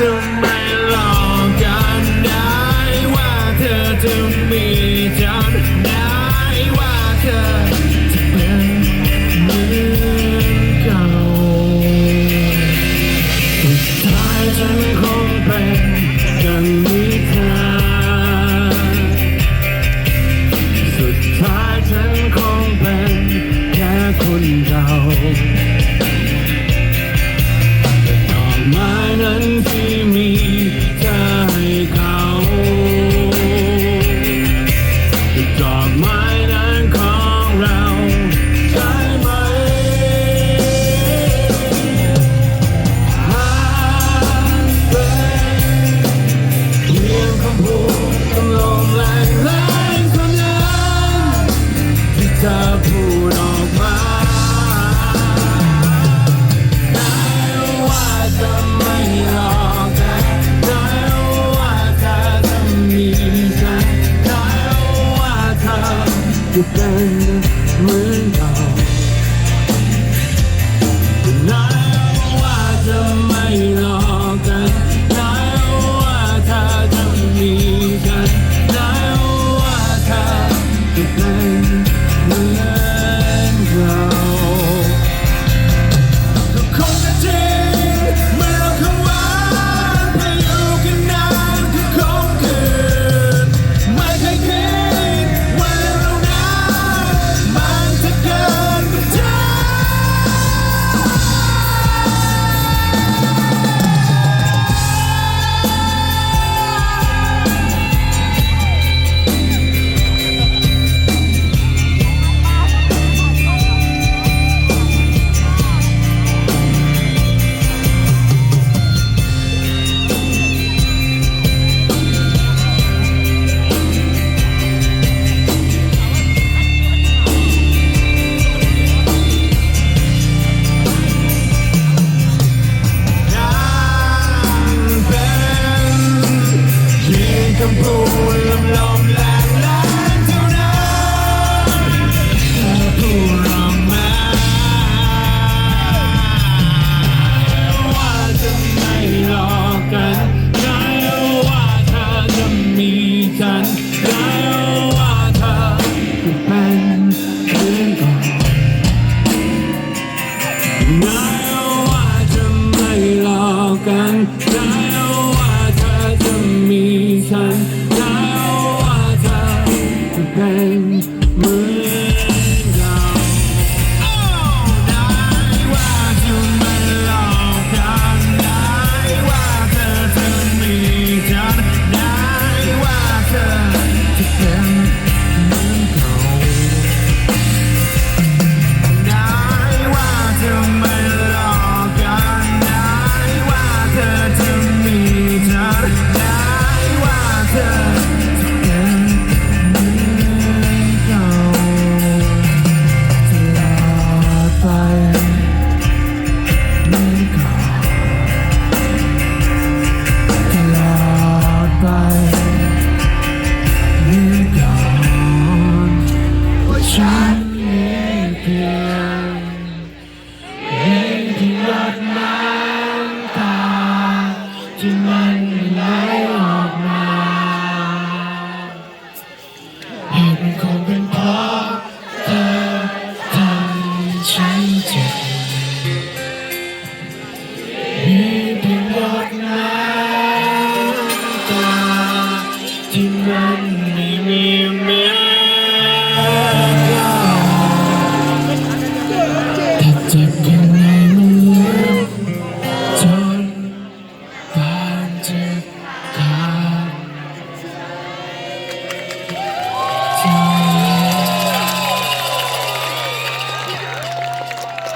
ทำไมหลอกกันได้ว่าเธอจะ อยู่กันเหมือนเก่าแล้ว่าจะไม่หลอกกันแล้วว่าเธอจะมีกันแล้วว่าเธอจะเป็นเหมือน ที่มันไหลออกมาเหตุมันคงเป็นเพราะเธอทำให้ฉันเจ็บ to